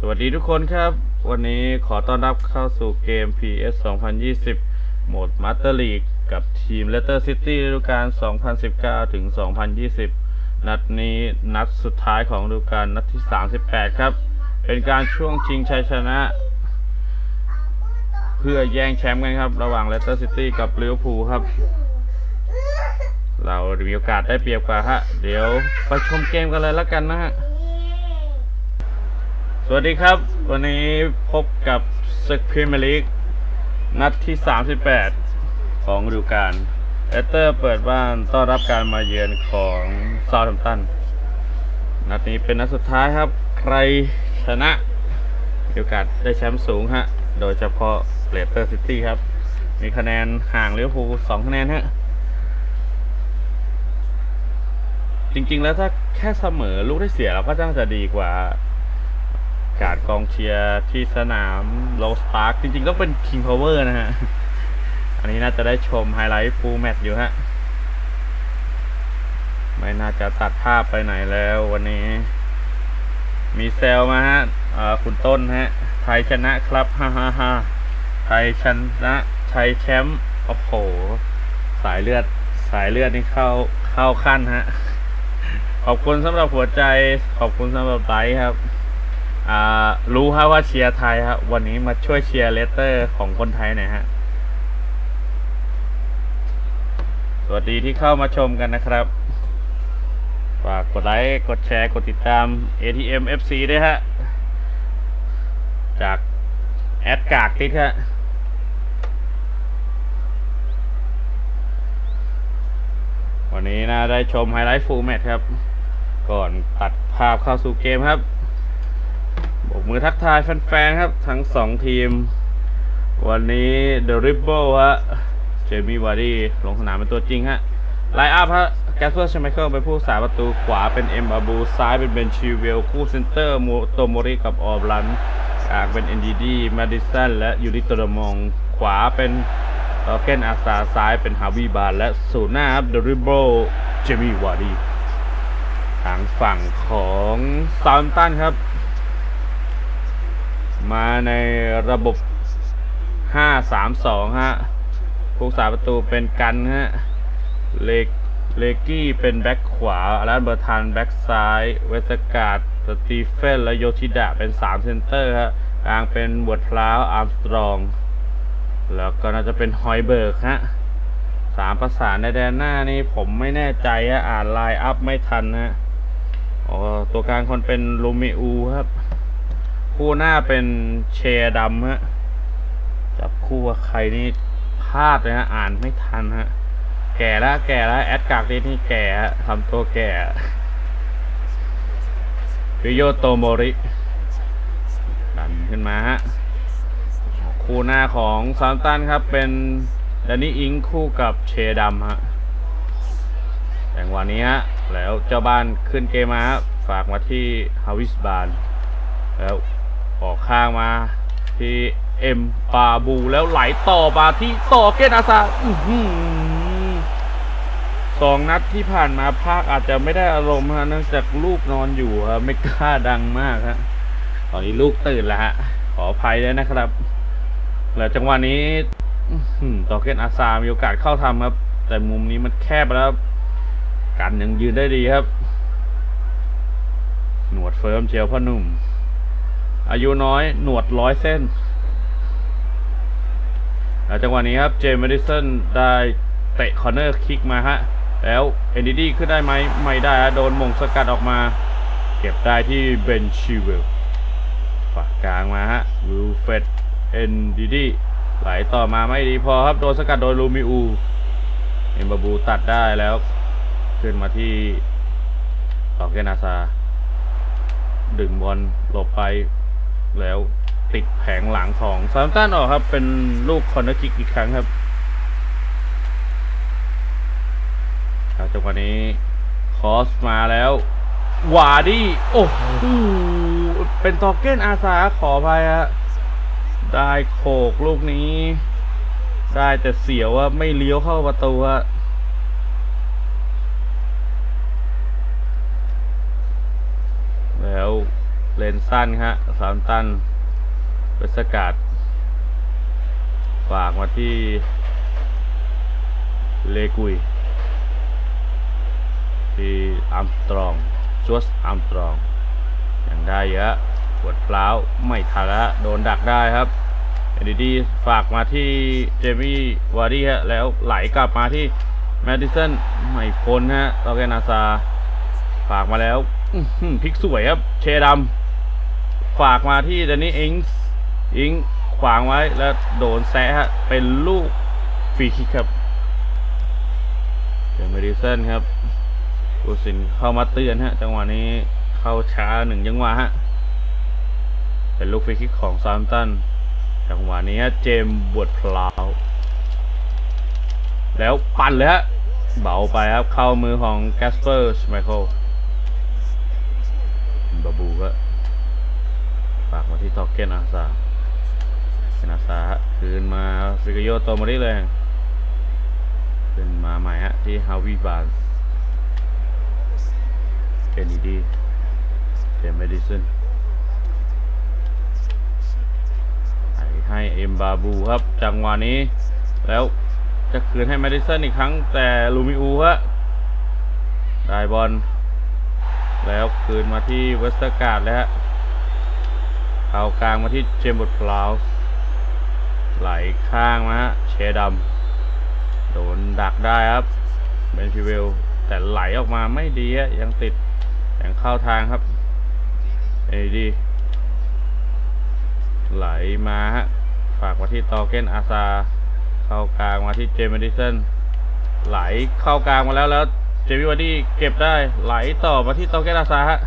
สวัสดีทุกคนครับ วันนี้ขอต้อนรับเข้าสู่เกม PS 2020 โหมด Master League กับทีม Leicester City ฤดูกาล 2019 ถึง 2020 นัดนี้นัดสุดท้ายของฤดูกาลนัดที่ 38 ครับ เป็นการช่วงชิงชัยชนะ เพื่อแย่งแชมป์กันครับ ระหว่าง Leicester City กับลิเวอร์พูลครับ เรามีโอกาสได้เปรียบกว่าฮะ เดี๋ยวไปชมเกมกันเลยแล้วกันนะฮะ สวัสดีครับ วันนี้พบกับศึกพรีเมียร์ลีกนัดที่ 38 ของฤดูกาลเอสเตอร์เปิดบ้านต้อนรับการมาเยือนของซา u t แ a มตัน นัดนี้เป็นนัดสุดท้ายครับ ใครชนะมีโอกาสได้แชมป์สูงฮะ โดยเฉพาะเลสเตอร์ซิตี้ครับ มีคะแนนห่างลิเวอร์พูลสองคะแนนฮะ จริงๆแล้วถ้าแค่เสมอลูกได้เสียเราก็น่าจะดีกว่า การกองเชียร์ที่สนามโลสปาร์กจริงๆ ต้องเป็น King Power นะฮะ อันนี้น่าจะได้ชมไฮไลท์ฟูลแมตช์อยู่ฮะ ไม่น่าจะตัดภาพไปไหนแล้ววันนี้ มีเซลมาฮะคุณต้นฮะ ไทยชนะครับฮ่าฮ่าฮ่าไทยชนะชัยแชมป์โอ้โห สายเลือดสายเลือดนี่เข้าเข้าขั้นฮะ ขอบคุณสำหรับหัวใจ ขอบคุณสำหรับไลค์ครับ อ่ารู้ครับว่าเชียร์ไทยครับวันนี้มาช่วยเชียร์เลสเตอร์ของคนไทยหน่อยฮะ สวัสดีที่เข้ามาชมกันนะครับ ฝากกดไลค์ กดแชร์ กดติดตาม ATM FC ด้วยฮะ จากแอดกากติดฮะวันนี้น่าได้ชมไฮไลท์ฟูลแมตช์ครับ ก่อนตัดภาพเข้าสู่เกมครับ บกมือทักทายแฟนๆครับ ทั้งสองทีม วันนี้ The Ripple ฮะเจมี่วาร์ดี้ลงสนามเป็นตัวจริงฮะไลอัพฮะแกสเปอร์ชไมเคิลเป็นผู้สาประตูขวาเป็นเอ็มอาบู ซ้ายเป็นเบนชิเวล คู่เซนเตอร์โมโตโมริกับออบลันกลางเป็นเอ็นดีดีมาดิสันและยูริโตโดมอง ขวาเป็นเอเกนอาซาซ้ายเป็นฮาวิบาลและศูนย์หน้าครับ The Ripple เจมี่วาร์ดี้ทางฝั่งของซา u ตันครับ มาในระบบ 5-3-2 ฮะผู้สาประตูเป็นกันฮะ เลกเลกี้เป็นแบ็คขวาอารันเบอร์ทันแบ็คซ้าย เวสการ์ดสตีเฟน และโยชิดะเป็น 3 เซนเตอร์ฮะกลางเป็นบวดพลาวอาร์มสตรอง แล้วก็น่าจะเป็นฮอยเบิร์กฮะสามประสานในแดนหน้านี่ผมไม่แน่ใจฮะ อ่านไลน์อัพไม่ทันฮะอ๋อตัวกลางคนเป็นลูมิอูครับ คู่หน้าเป็นเชร์ดำฮะจับคู่กับใครนี่พลาดเลยฮะอ่านไม่ทันฮะ แก่แล้วแก่แล้วแอดกากนี่นี่แก่ฮะทำตัวแก่ริโยโตโมริดันขึ้นมาฮะคู่หน้าของซามตันครับเป็นดนนี่อิงคู่กับเชดำฮะแต่งวันนี้ฮะแล้วเจ้าบ้านขึ้นเกมมาฝากมาที่ฮาวิสบานแล้ว ออกข้างมาที่เอ็มปาบูแล้วไหลต่อมาที่ต่อเกนอาซาสองนัดที่ผ่านมาภาคอาจจะไม่ได้อารมณ์ฮะเนื่องจากลูกนอนอยู่ฮะไม่กล้าดังมากฮะตอนนี้ลูกตื่นแล้วฮะขออภัยด้วยนะครับ แล้วจังหวะนี้ต่อเกนอาซามีโอกาสเข้าทำครับ แต่มุมนี้มันแคบแล้วกันยังยืนได้ดีครับ หนวดเฟิร์มเจียวพ่อหนุ่ม อายุน้อยหนวดร้อยเส้นแล้วจังหวะนี้ครับเจมส์ดิสันได้เตะคอร์เนอร์คิกมาฮะ แล้วเอนดิดี้ขึ้นได้ไหมไม่ได้ฮะโดนมงสกัดออกมา เก็บได้ที่เบนชิเวลฝากกลางมาฮะวิลเฟดเอนดิดี้ไหลต่อมาไม่ดีพอครับ โดนสกัดโดยลูมิอูเอ็มบาบูตัดได้แล้ว ขึ้นมาที่ตอกเกนาซา ดึงบอลหลบไป แล้วติดแผงหลังของซาร์ตันออกครับ เป็นลูกคอนเนอร์คิกอีกครั้งครับครับจังหวะนี้ คอสมาแล้ววาดี้โอ้โหเป็นทอกเก้นอาสาขอไปฮะได้โขกลูกนี้ ได้แต่เสียวว่าไม่เลี้ยวเข้าประตูฮะ สั้นฮะสามตันเวสกาดฝากมาที่ เลกุย ที่อัมสตรองจวสอัมสตรองยังได้เยอะปวดพล้าไม่ทันละโดนดักได้ครับเอ็นดีดีฝากมาที่เจมี่วารีฮะแล้วไหลกลับมาที่แมดิสันไม่พ้นฮะตอแกนาซาฝากมาแล้วพลิกสวยครับ เชดำ ฝากมาที่เดนนี่อิงส์อิงขวางไว้แล้วโดนแซะฮะ เป็นลูกฟรีคิกครับเจมดิสันครับกูสินเข้ามาเตือนฮะ จังหวะนี้เข้าช้าหนึ่งจังหวะฮะ เป็นลูกฟรีคิกของซามตัน จังหวะนี้ฮะ เจมบวดพลาว แล้วปั่นเลยฮะ เบาไปครับ เข้ามือของแกสเปอร์ชไมเคิลบาบูก็ ฝากมาที่ทอกเกนอาซาเกนอาซาฮะคืนมาฟิกโยโตมาได้เลยขึ้นมาใหม่ฮะที่ฮาวิบานเอ็นดีเจมเมดิสันให้เอ็มบาบูครับ จังหวะนี้ แล้วจะคืนให้แมดิสันอีกครั้งแต่ลูมิอูฮะได้บอลแล้วคืนมาที่เวสต์การ์ดแล้วฮะ เอากลางมาที่เจมส์บดพลาวส์ไหลข้างมาฮะเชดัมโดนดักได้ครับเบนชิเวล แต่ไหลออกมาไม่ดีฮะยังติดยังเข้าทางครับเอดีไหลมาฮะฝากมาที่ตอเกนอาซา เข้ากลางมาที่เจมส์ดิสันไหลเข้ากลางมาแล้วแล้วเจมี่วาร์ดี้เก็บได้ไหลต่อมาที่ตอเกนอาซาฮะ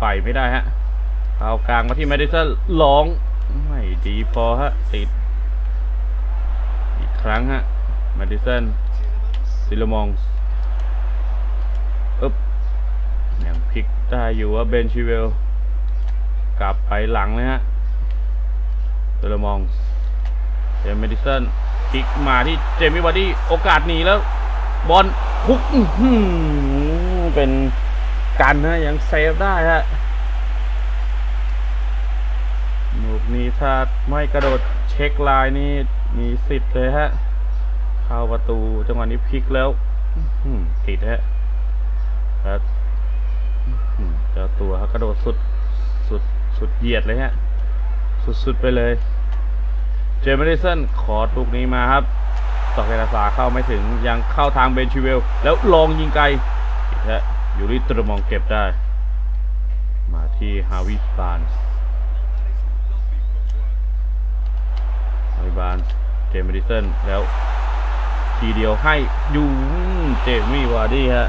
ไปไม่ได้ฮะ เข้ากลางมาที่แมดิสันร้อง ไม่ดีพอฮะ ติด อีกครั้งฮะแมดิสันซิลมองอึ๊บยังพลิกได้อยู่ว่าเบนชิเวล กลับไปหลังเลยฮะซิลมองเจมเมดิสันพลิกมาที่เจมี่วาร์ดี้โอกาสหนีแล้ว บอลพุกเป็นกันนะยังเซฟได้ฮะ ลูกนี้ถ้าไม่กระโดดเช็คลน์นี่มีสิทธิ์เลยฮะ เข้าประตูจังหวะนี้พลิกแล้วติดฮะแล้วเจ้าตัวกระโดดสุดสุดสุดเหยียดเลยฮะ สุดสุดไปเลย เจมส์ดิสันขอลูกนี้มาครับต่อเกราซาเข้าไม่ถึงยังเข้าทางเบนชิเวล แล้วลองยิงไกลอีกแล้วยูริตรมองเก็บได้ มาที่ฮาวิบานส์ ฮาวิบานส์เจมส์ดิสันแล้วทีเดียวให้ยูเจมี่วาร์ดี้ฮะ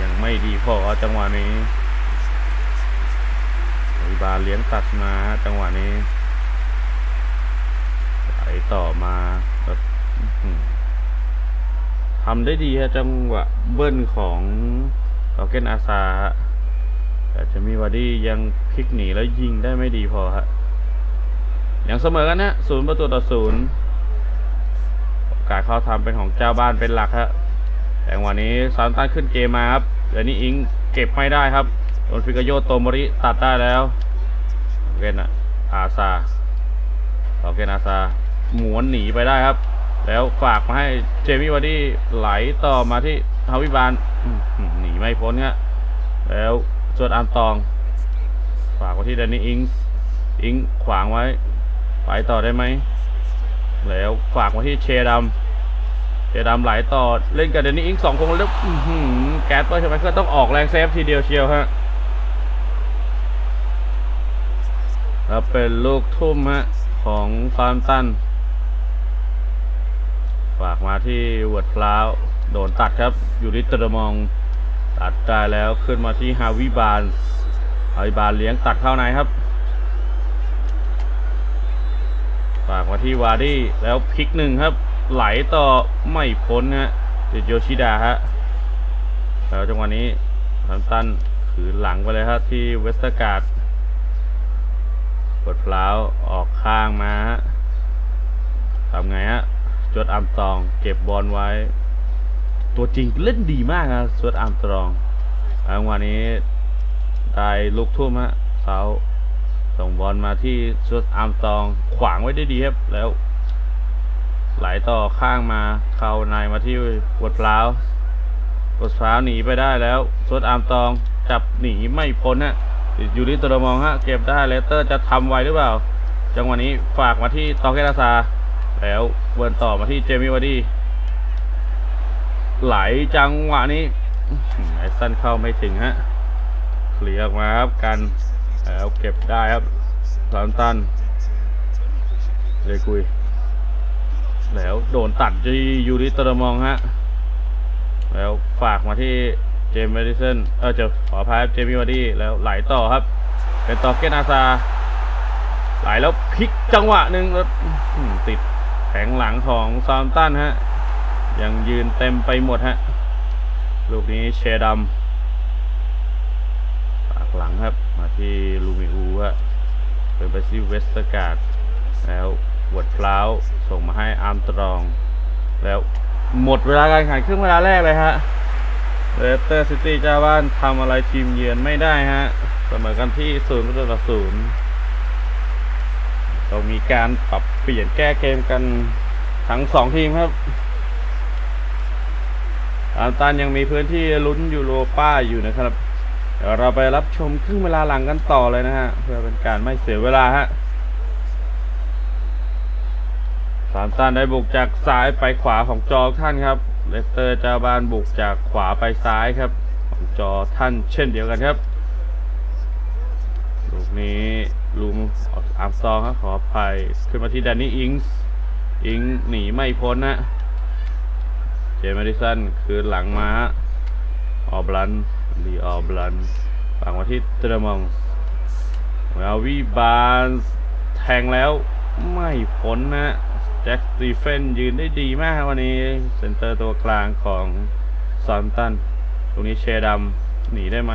ยังไม่ดีพอจังหวะนี้ไอบาเลี้ยงตัดมาจังหวะนี้ไหลต่อมาแบบทำได้ดีฮะจังหวะเบิ้ลของลอเกนอาซาแต่เจมี่วาร์ดี้ยังพลิกหนีแล้วยิงได้ไม่ดีพอฮะ อยังเสมอกันนะศูนย์ประตูต่อศูนย์กาสเข้าทำเป็นของเจ้าบ้านเป็นหลักครับแต่วันนี้ซานตันขึ้นเกมมาครับเดี๋ยวนี้อิงเก็บไม่ได้ครับโดนฟิกาโยโตมริตัดได้แล้วเกนอะอาซาโอเกนอาซาหมวนหนีไปได้ครับ แล้วฝากมาให้เจมี่วาร์ดี้ไหลต่อมาที่ฮาวิบานหนีไม่พ้นครับแล้วจวดอามตอง ฝากไว้ที่แดนนี่อิงส์อิงขวางไว้ ไปต่อได้ไหม แล้วฝากมาที่เชดำเชดำไหลต่อเล่นกับเดนนี่อิงสองคนแล้วแก๊สเปอร์ใช่ไหมก็ต้องออกแรงเซฟทีเดียวเชียวฮะแล้วเป็นลูกทุ่มฮะของฟาร์มตัน ฝากมาที่เวิร์ดพลาวโดนตัดครับ อยู่ที่ตรมองตัดได้แล้วขึ้นมาที่ฮาวิบานฮาวิบานเลี้ยงตัดเข้าในครับ ฝากมาที่วาร์ดี้แล้วพลิกหนึ่งครับ ไหลต่อไม่พ้นฮะติดโยชิดาฮะแล้วจังหวะนี้ทันตันขืนหลังไปเลยครับที่เวสต์การ์ดกดพลาวออกข้างมาฮะทำไงฮะจดอัมตอง เก็บบอลไว้ ตัวจริงเล่นดีมากครับจดอัมตรองจังหวะนี้ได้ลุกทุ่มฮะเสา ส่งบอลมาที่ชุดอาร์มตองขวางไว้ได้ดีครับแล้ว ไหลต่อข้างมาเข้าในมาที่วดพร้าววดพร้าวหนีไปได้แล้วชุดอาร์มตองจับหนีไม่พ้นฮะอยู่ที่ตัวมองฮะเก็บได้เลสเตอร์จะทำไวหรือเปล่า จังหวะนี้ฝากมาที่ตองเกตาซา แล้วเวิร์นต่อมาที่เจมี่วาร์ดี้ไหลจังหวะนี้อื้อหือไอสันเข้าไม่ถึงฮะเคลียร์ออกมาครับกัน แล้วเก็บได้ครับสามตันเลยกุย แล้วโดนตัดที่ยูริตอรมองฮะ แล้วฝากมาที่เจมส์เมดิสันเออเจะขออภัยเจมี่วาร์ดี้แล้วไหลต่อครับ เป็นต่อเกตอาซาไหลแล้วพลิกจังหวะหนึ่งแล้วติดแผงหลังของซามตันฮะ ยังยืนเต็มไปหมดฮะ ลูกนี้เชดัมฝากหลังครับ มาที่ลูมิอูฮะเป็นไปที่เวสต์การ์ดแล้ววดพล้าวส่งมาให้อาร์มตรอง แล้วหมดเวลาการแข่งขันครึ่งเวลาแรกเลยฮะเลสเตอร์ซิตี้เจ้าบ้านทำอะไรทีมเยือนไม่ได้ฮะเสมอกันที่ศูนย์ต่อศูนย์เรามีการปรับเปลี่ยนแก้เกมกันทั้งสองทีมครับอาร์ตันยังมีพื้นที่ลุ้นยูโรป้าอยู่นะครับ เดี๋ยวเราไปรับชมครึ่งเวลาหลังกันต่อเลยนะฮะ เพื่อเป็นการไม่เสียเวลาฮะสามตันได้บุกจากซ้ายไปขวาของจอท่านครับ เลสเตอร์เจ้าบ้านบุกจากขวาไปซ้ายครับ ของจอท่านเช่นเดียวกันครับ ลูกนี้ลูมอาร์มสตรองครับขออภัยขึ้นมาที่แดนนี่อิงส์อิงหนีไม่พ้นนะ เจมาดิสันคืนหลังม้า ออบลัน ลีออบลันฝังมาที่เตรมองเวลวีบานแทงแล้วไม่พ้นนะแจ็คสตีเฟนยืนได้ดีมากวันนี้ เซนเตอร์ตัวกลางของซอนตัน ตรงนี้เชดัมหนีได้ไหม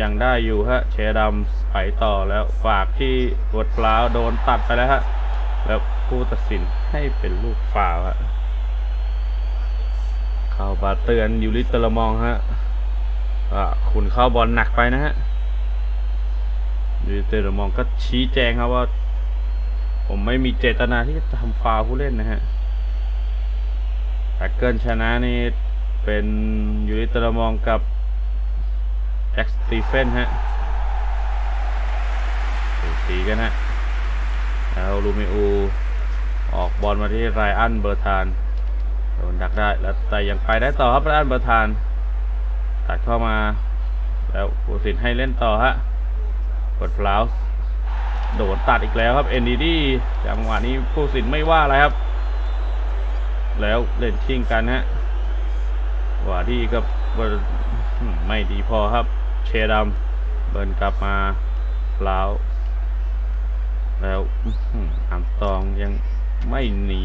ยังได้อยู่ฮะ เชดัมไปต่อแล้วฝากที่กดพลาวโดนตัดไปแล้วฮะ แล้วผู้ตัดสินให้เป็นลูกฟาวฮะ เข้าบาเตือนยูริตเตอร์มองฮะ คุณเข้าบอลหนักไปนะฮะยูริเตอร์มองก็ชี้แจงครับว่า ผมไม่มีเจตนาที่จะทำฟาวผู้เล่นนะฮะแท็กเกิลชนะนี่เป็นยูริเตอร์มองกับแจ็คสตีเฟนฮะสูสีกันฮะแล้วลูมิอูออกบอลมาที่ไรอันเบอร์ธานโดนดักได้แล้วแต่ยังไปได้ต่อครับด้านประธาน ตัดเข้ามา แล้วผู้สินให้เล่นต่อฮะกดฟลาวส์โดนตัดอีกแล้วครับเอ็นดีดีจังหวะนี้ผู้สินไม่ว่าอะไรครับ แล้วเล่นชิงกันฮะวาดีกับไม่ดีพอครับ เชดัมเบิร์นกลับมาฟลาวส์แล้วอัมตองยังไม่หนี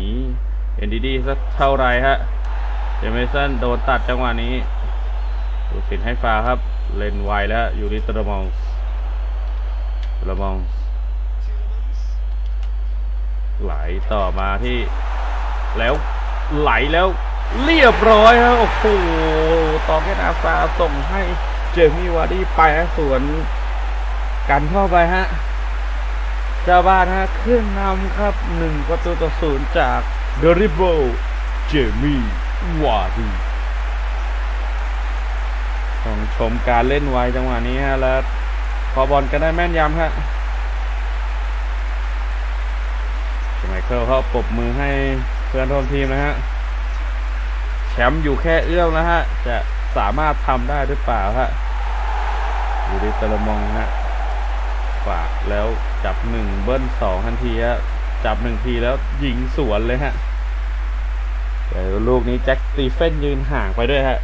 เอ็นดีดีสักเท่าไรฮะเจเมสันโดนตัดจังหวะนี้ ดูสินให้ฟาครับ เลนไวแล้วอยู่ที่ตระมองตระมอง ไหลต่อมาที่ แล้วไหลแล้วเรียบร้อยครับโอ้โหตองแกนาซาส่งให้เจมี่วาร์ดี้ไปสวนกันเข้าไปฮะเจ้าบ้านฮะขึ้นนำครับหนึ่งประตูต่อศูนย์จากเดริเบิลเจมี่วาร์ดี ต้องชมการเล่นไวจังหวะนี้ฮะแล้วพอบอลกันได้แม่นยำฮะไมเคิลเขาปบมือให้เพื่อนร่วมทีมนะฮะ แชมป์อยู่แค่เอื้อมนะฮะ จะสามารถทำได้หรือเปล่าฮะอยู่ที่ตะลมองฮะฝากแล้วจับหนึ่งเบิ้ลสองทันทีฮะ จับหนึ่งทีแล้วยิงสวนเลยฮะแต่ลูกนี้แจ็คสตีเฟนยืนห่างไปด้วยฮะ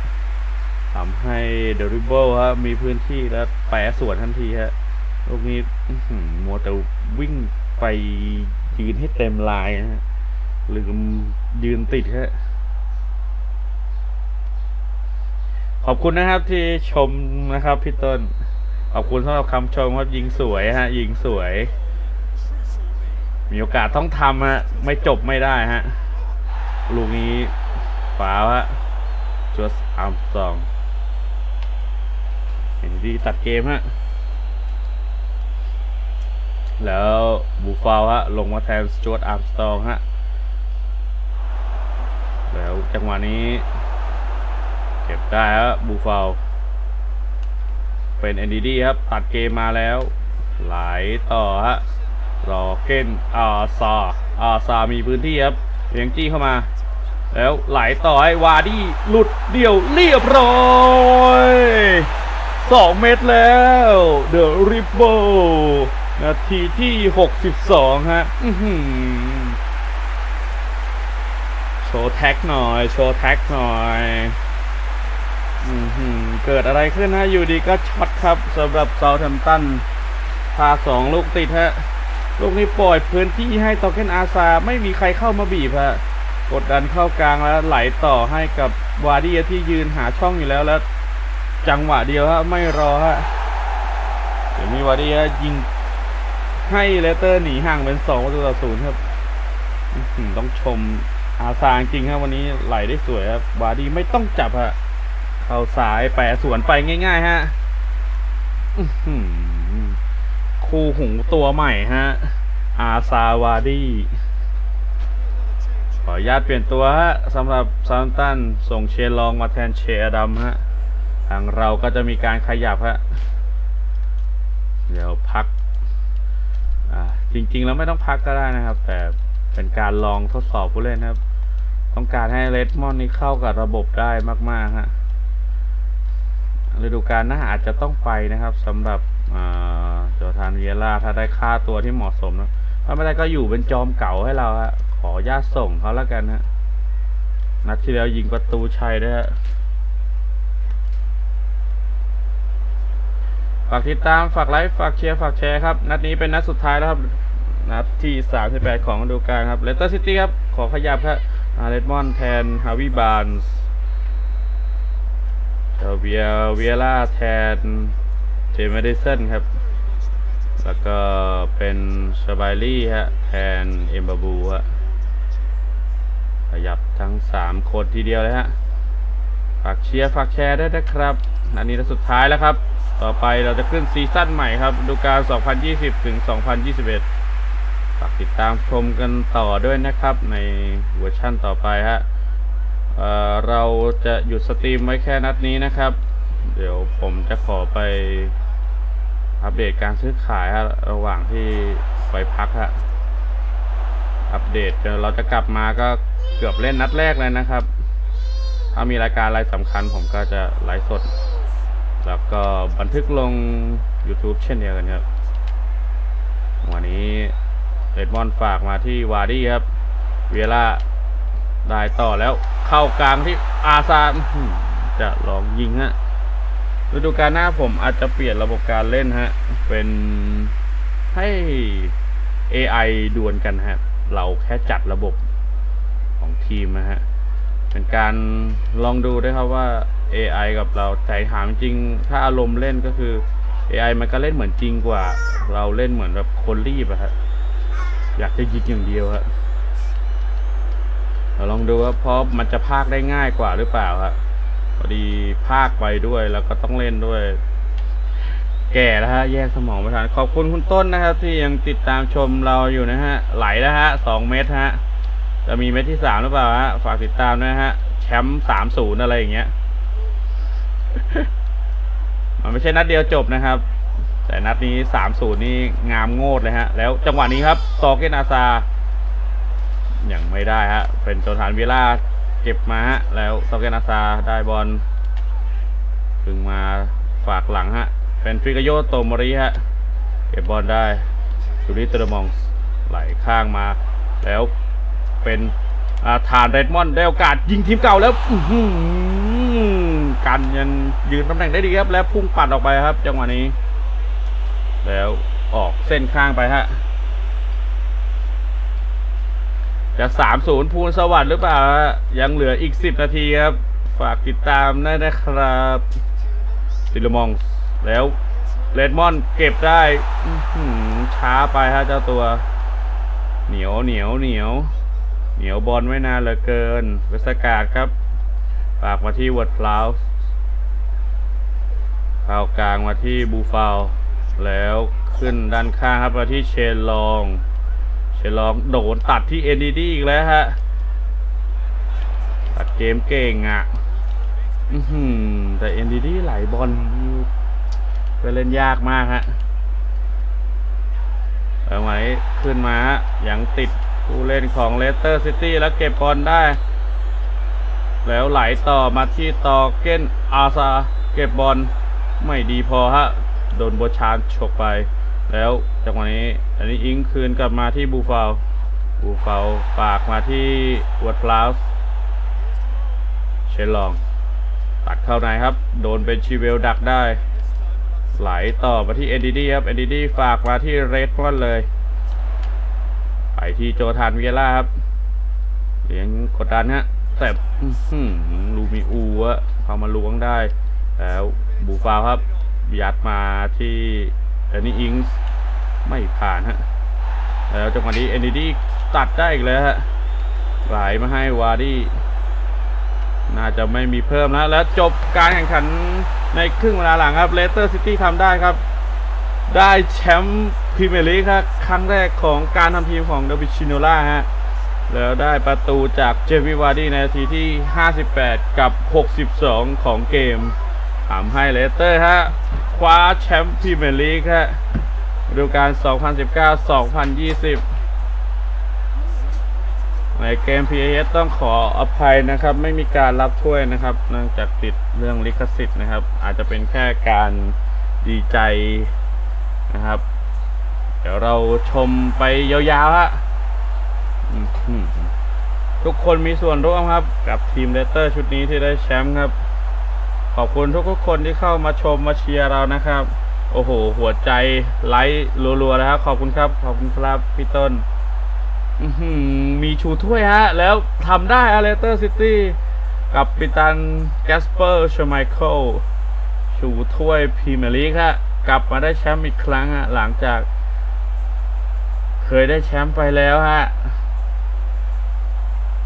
ทำให้เดริเบิลฮะมีพื้นที่แล้วแปะส่วนทันทีฮะลูกนี้มัวแต่วิ่งไปยืนให้เต็มลายฮะลืมยืนติดฮะขอบคุณนะครับที่ชมนะครับพี่ต้น ขอบคุณสำหรับคำชมครับยิงสวยฮะ ยิงสวย มีโอกาสต้องทำฮะ ไม่จบไม่ได้ฮะ ลูกนี้ฝาฮะจวสอาร์มสอง เห็นดีตัดเกมฮะ แล้วบูฟาวฮะ ลงมาแทนสจวตอาร์มสตองฮะ แล้วจังหวะนี้ เก็บได้ฮะบูฟาวเป็น NDD ครับ ตัดเกมมาแล้ว ไหลต่อฮะ รอเก้นอาซาอาซามีพื้นที่ครับเลียงจี้เข้ามา แล้วไหลต่อให้วาดี้หลุดเดี่ยวเรียบร้อย สองเมตรแล้ว เดอะริปเบิลนาทีที่ 62 ฮะอื้อหือโชว์แท็กหน่อย โชว์แท็กหน่อยเกิดอะไรขึ้นฮะ อยู่ดีก็ช็อตครับสำหรับเซาท์แฮมตันพาสองลูกติดฮะ ลูกนี้ปล่อยพื้นที่ให้ตอเกนอาซา ไม่มีใครเข้ามาบีบฮะ กดดันเข้ากลางแล้วไหลต่อให้กับวาดี้ที่ยืนหาช่องอยู่แล้วแล้ว จังหวะเดียวฮะไม่รอฮะเดี๋ยวมีวาดีฮะยิงให้เลสเตอร์หนีห่างเป็นสองประตูต่อศูนย์ครับอื้อหือต้องชมอาซาจริงครับวันนี้ไหลได้สวยครับวาดีไม่ต้องจับฮะเข้าสายแปะสวนไปง่าย ๆ ฮะอื้อหือคู่หูตัวใหม่ฮะ อาซาวาดีขออนุญาตเปลี่ยนตัวฮะสำหรับซา m ตันส่งเชลองมาแทนเชอดัมฮะ ทางเราก็จะมีการขยับฮะเดี๋ยวพักจริงๆแล้วไม่ต้องพักก็ได้นะครับ แต่เป็นการลองทดสอบผู้เล่นครับ ต้องการให้เลดมอนนี้เข้ากับระบบได้มากๆฮะฤดูกาลหน้าอาจจะต้องไปนะครับสำหรับอ่าโจทานเวียร่าถ้าได้ค่าตัวที่เหมาะสมนะถ้าไม่ได้ก็อยู่เป็นจอมเก่าให้เราฮะขอญาตส่งเขาแล้วกันฮะนัดที่แล้วยิงประตูชัยด้วยฮะ ฝากติดตามฝากไลค์ฝากเชียร์ฝากแชร์ครับ นัดนี้เป็นนัดสุดท้ายแล้วครับนัดที่ 38 ของฤดูกาลครับเลสเตอร์ซิตี้ครับ ขอขยับครับอาร์เรดมอนแทนฮาวิบานส์เจอเวียเวียร่าแทนเจมส์เดสันครับ แล้วก็เป็นชาบายลี่ฮะแทนเอมบาบูฮะขยับทั้ง 3 คนทีเดียวเลยฮะฝากเชียร์ฝากแชร์ได้วยนะครับอันนี้นัดสุดท้ายแล้วครับ ต่อไปเราจะขึ้นซีซั่นใหม่ครับดูกาล2020 ถึง 2021ฝากติดตามชมกันต่อด้วยนะครับในเวอร์ชั่นต่อไปฮะเเราจะหยุดสตรีมไว้แค่นัดนี้นะครับ เดี๋ยวผมจะขอไปอัปเดตการซื้อขายฮะระหว่างที่ไปพักฮะอัปเดตเราจะกลับมาก็เกือบเล่นนัดแรกเลยนะครับ ถ้ามีรายการอะไรสำคัญผมก็จะไลฟ์สด แล้วก็บันทึกลง YouTube เช่นเดียวกันครับ วันนี้เรดมอนด์ฝากมาที่วาร์ดี้ครับ เวล่าได้ต่อแล้วเข้ากลางที่อาซาอื้อหือจะลองยิงฮะฤดูกาลหน้าผมอาจจะเปลี่ยนระบบการเล่นฮะ เป็นให้ AI ดวลกันฮะ เราแค่จัดระบบของทีมนะฮะ เป็นการลองดูด้วยครับว่า AI กับเราใจถามจริงถ้าอารมณ์เล่นก็คือ AI มันก็เล่นเหมือนจริงกว่า เราเล่นเหมือนแบบคนรีบอะฮะอยากจะยิงอย่างเดียวฮะเราลองดูว่าเพราะมันจะพากได้ง่ายกว่าหรือเปล่าฮะพอดีพากไปด้วยแล้วก็ต้องเล่นด้วย แก่แล้วฮะแยกสมองไม่ทันขอบคุณคุณต้นนะครับ ที่ยังติดตามชมเราอยู่นะฮะ ไหลแล้วฮะสองเมตรฮะจะมีเม็ดที่สามหรือเปล่าฮะฝากติดตามด้วยฮะแชมป์สามศูนย์อะไรอย่างเงี้ย มันไม่ใช่นัดเดียวจบนะครับ แต่นัดนี้สามศูนย์นี่งามโงดเลยฮะ แล้วจังหวะนี้ครับตอเกนอาซาอยังไม่ได้ฮะ เป็นโจทานวิล่าเก็บมาฮะ แล้วตอเกนอาซาได้บอลถึงมาฝากหลังฮะ เป็นฟิกโยโตโมริฮะ เก็บบอลได้ดูริเตอร์มองไหลข้างมา แล้วเป็นอาฐานเรดมอนด์ได้โอกาสยิงทีมเก่าแล้ว อื กันยังยืนตำแหน่งได้ดีครับ แล้วพุ่งปัดออกไปครับ จังหวะนี้ แล้วออกเส้นข้างไปฮะจะสามศูนย์ภูลสวัสดิ์หรือเปล่าฮะยังเหลืออีกสิบนาทีครับ ฝากติดตามได้นะครับซิลมองแล้วเรดมอนด์เก็บได้ช้าไปฮะเจ้าตัว เหนียวเหนียวเหนียว เหนียวบอลไว้นานเหลือเกินเวสกาดครับ ฝากมาที่วอร์ดพลาว เข้ากลางมาที่บูฟาวแล้วขึ้นด้านข้างครับมาที่เชนลอง เชนลองโดนตัดที่ NDD อีกแล้วฮะ ตัดเกมเก่งอะอือหือแต่ NDD ไหลบอลไปเล่นยากมากฮะเอาไหมขึ้นมาฮะยังติดผู้เล่นของเลสเตอร์ซิตี้แล้วเก็บบอลได้ แล้วไหลต่อมาที่ตอเก้นอาซาเก็บบอล ไม่ดีพอฮะ โดนโบชานฉกไป แล้วจังหวะนี้ อันนี้อิงคืนกลับมาที่บูฟาวบูฟาวฝากมาที่วัดพลาวส์เชนลอง ตัดเข้าในครับ โดนเป็นชีเวลดักได้ ไหลต่อมาที่ NDD ครับ NDD ฝากมาที่เรดมอนเลย ไปที่โจทานเวียร่าครับเลี้ยงกดดันฮะแต่ลูมิอูอะเข้ามาล้วงได้แล้ว บูฟาวครับ ยัดมาที่อันนี้อิงส์ไม่ผ่านฮะ แล้วจังหวะนี้ NDD ตัดได้อีกแล้วฮะ ไหลมาให้วาร์ดี้น่าจะไม่มีเพิ่มแล้วแล้วจบการแข่งขันในครึ่งเวลาหลังครับเลสเตอร์ซิตี้ทำได้ครับ ได้แชมป์พรีเมียร์ลีกครับ ครั้งแรกของการทำทีมของเดวิดชิโนล่าฮะ แล้วได้ประตูจากเจมี่วาร์ดี้ในนาทีที่ 58 กับ 62 ของเกม ทำให้เลสเตอร์ฮะคว้าแชมป์พรีเมียร์ลีกฮะฤดูกาล 2019-2020 ในเกม PAS ต้องขออภัยนะครับ ไม่มีการรับถ้วยนะครับ เนื่องจากติดเรื่องลิขสิทธิ์นะครับ อาจจะเป็นแค่การดีใจนะครับ เดี๋ยวเราชมไปยาวๆฮะทุกคนมีส่วนร่วมครับ กับทีมเลสเตอร์ชุดนี้ที่ได้แชมป์ครับ ขอบคุณทุกๆคนที่เข้ามาชมมาเชียร์เรานะครับ โอ้โห หัวใจไลค์รัวๆเลยครับขอบคุณครับ ขอบคุณครับพี่ต้นมีชูถ้วยฮะ แล้วทำได้อะเลสเตอร์ซิตี้กับปิตันแกสเปอร์ชไมเคิลชูถ้วยพรีเมียร์ลีกฮะ กลับมาได้แชมป์อีกครั้งฮะ หลังจาก เคยได้แชมป์ไปแล้วฮะ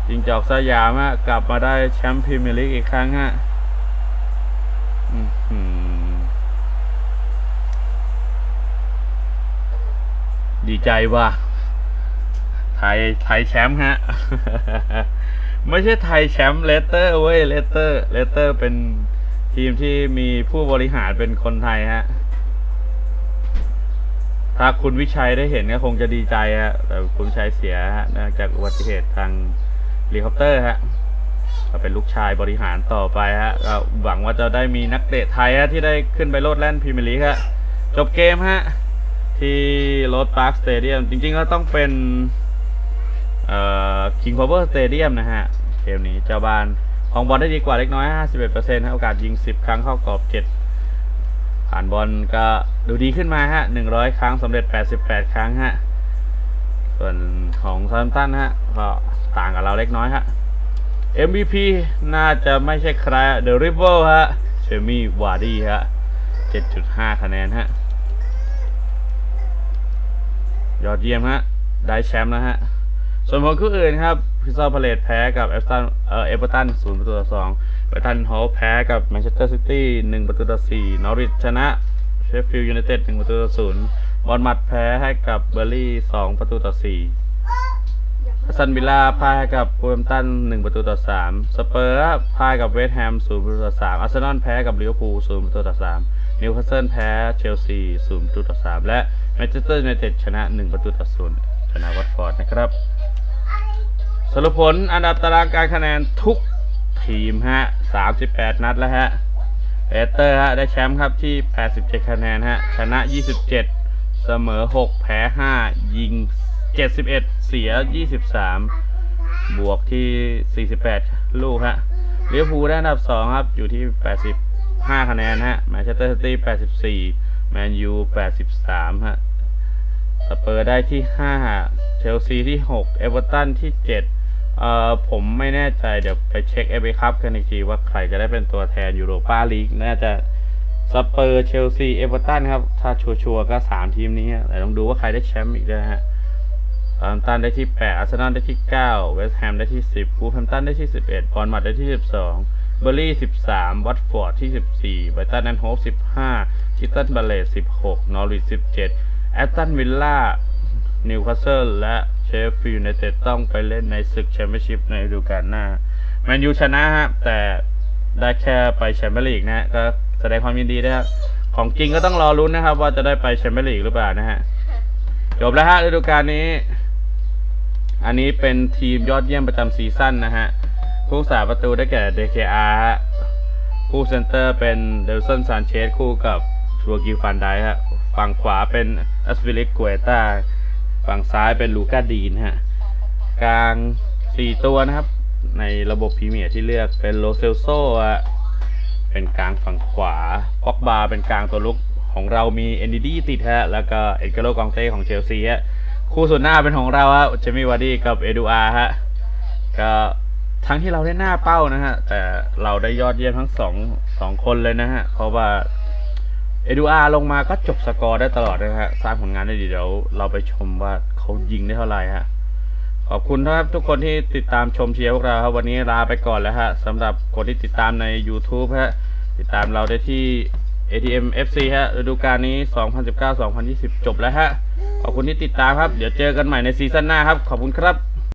จิงจอกสยามฮะ กลับมาได้แชมป์พรีเมียร์ลีกอีกครั้งฮะ ดีใจว่ะไทยไทยแชมป์ฮะ ไม่ใช่ไทยแชมป์เลสเตอร์เว้ยเลสเตอร์เลสเตอร์เป็นทีมที่มีผู้บริหารเป็นคนไทยฮะ ถ้าคุณวิชัยได้เห็นก็คงจะดีใจฮะ แต่คุณวิชัยเสียฮะจากอุบัติเหตุทางเฮลิคอปเตอร์ฮะ ก็เป็นลูกชายบริหารต่อไปฮะก็หวังว่าจะได้มีนักเตะไทยฮะที่ได้ขึ้นไปโลดแล่นพรีเมียร์ลีกฮะจบเกมฮะที่โรดพาร์คสเตเดียมจริงๆก็ต้องเป็นเอ่อ King Power Stadium นะฮะเกมนี้เจ้าบ้านของบอลได้ดีกว่าเล็กน้อย 51%ฮะโอกาสยิง 10 ครั้งเข้ากรอบ 7 ผ่านบอลก็ดูดีขึ้นมาฮะ 100 ครั้งสำเร็จ 88 ครั้งฮะ ส่วนของซาร์ตันฮะ ก็ต่างกับเราเล็กน้อยฮะ MVP น่าจะไม่ใช่ใคร The Rival ฮะ เชมี่วาร์ดี้ฮะ 7.5 คะแนนฮะ ยอดเยี่ยมฮะ ได้แชมป์แล้วฮะ ส่วนผลคู่อื่นครับพิซซ่าพาเลตแพ้กับเอฟตันเออเอเวอร์ตันศูนย์ประตูต่อสองเอเวอร์ตันฮอลแพ้กับแมนเชสเตอร์ซิตี้หนึ่งประตูต่อสี่นอริทชนะเชฟฟิลด์ยูไนเต็ดหนึ่งประตูต่อศูนย์บอลมัดแพ้ให้กับเบอร์ลี่สองประตูต่อสี่ สซันวิลล่าพายกับโบแฮมตันหนึ่งประตูต่อสามสเปอร์พายกับเวสต์แฮมศูนย์ประตูต่อสามอาร์เซนอลแพ้กับลิเวอร์พูลศูนย์ประตูต่อสามนิวคาสเซิลแพ้เชลซีศูนย์ประตูต่อสามและแมนเชสเตอร์ยูไนเต็ดชนะหนึ่งประตูต่อศูนย์ชนะวัตฟอร์ดนะครับสรุปผลอันดับตารางการคะแนนทุกทีมฮะ38นัดแล้วฮะเอสเตอร์ฮะได้แชมป์ครับที่ 87 คะแนนฮะชนะ 27 เสมอ 6 แพ้ 5 ยิง 71 เสีย 23 บวกที่ 48 ลูกฮะลิเวอร์พูลได้อันดับ 2 ครับ อยู่ที่ 85 คะแนนฮะ แมนเชสเตอร์ซิตี้84 แมนยู 83 ฮะ สเปอร์ได้ที่ 5 เชลซีที่ 6 เอเวอร์ตันที่ 7 เอ่อ ผมไม่แน่ใจ เดี๋ยวไปเช็คเอฟเอคัพกันอีกทีว่าใครจะได้เป็นตัวแทนยูโรปาลีก น่าจะสเปอร์ เชลซี เอเวอร์ตันครับ ถ้าชัวร์ๆก็ 3 ทีมนี้แต่ต้องดูว่าใครได้แชมป์อีกด้วยฮะ ซาร์ตันได้ที่ 8 อาร์เซนอลได้ที่ 9 เวสต์แฮมได้ที่ 10ฟูแฮมตันได้ที่ 11บอลมัดได้ที่ 12 เบอร์ลี่ 13 วัตฟอร์ดที่ 14ไบรตันแอนด์โฮป15คิตตันบาเลสิบหกนอริสิบเจ็ดแอตตันวิลล่า นิวคาสเซิล และเชฟฟิลด์ยูไนเต็ดต้องไปเล่นในศึกแชมเปี้ยนชิพในฤดูกาลหน้า แมนยูชนะฮะ แต่ได้แค่ไปแชมเปี้ยนลีกนะฮะก็แสดงความยินดีด้วยครับ ของจริงก็ต้องรอลุ้นนะครับ ว่าจะได้ไปแชมเปี้ยนลีกหรือเปล่านะฮะ จบแล้วฮะฤดูกาลนี้ อันนี้เป็นทีมยอดเยี่ยมประจำซีซั่นนะฮะ ผู้สาประตูได้แก่ DKR ฮะ คู่เซนเตอร์เป็นเดลสันซานเชสคู่กับชัวกิฟันไดฮะ ฝั่งขวาเป็นอัสวิลิกกัวตาฝั่งซ้ายเป็นลูก้าดีนฮะ กลาง 4 ตัวนะครับ ในระบบพรีเมียร์ที่เลือกเป็นโลเซลโซอะเป็นกลางฝั่งขวาป็อกบาเป็นกลางตัวลุกของเรามีเอนดิดี้ติดฮะ แล้วก็เอ็ดการ์โลกองเต้ของเชลซีฮะ คู่ส่วนหน้าเป็นของเราฮะเจมี่วาร์ดี้กับเอดูอาร์ฮะก็ทั้งที่เราได้หน้าเป้านะฮะ แต่เราได้ยอดเยี่ยมทั้งสองสองคนเลยนะฮะ เพราะว่าเอดูอาร์ลงมาก็จบสกอร์ได้ตลอดนะฮะสร้างผลงานได้ดีเดี๋ยวเราไปชมว่าเขายิงได้เท่าไหร่ฮะ ขอบคุณครับทุกคนที่ติดตามชมเชียร์พวกเราครับวันนี้ลาไปก่อนแล้วฮะสำหรับคนที่ติดตามใน YouTube ฮะติดตามเราได้ที่ ATM FC ฮะฤดูกาลนี้ 2019-2020 จบแล้วฮะ ขอบคุณที่ติดตามครับ เดี๋ยวเจอกันใหม่ในซีซั่นหน้าครับ ขอบคุณครับ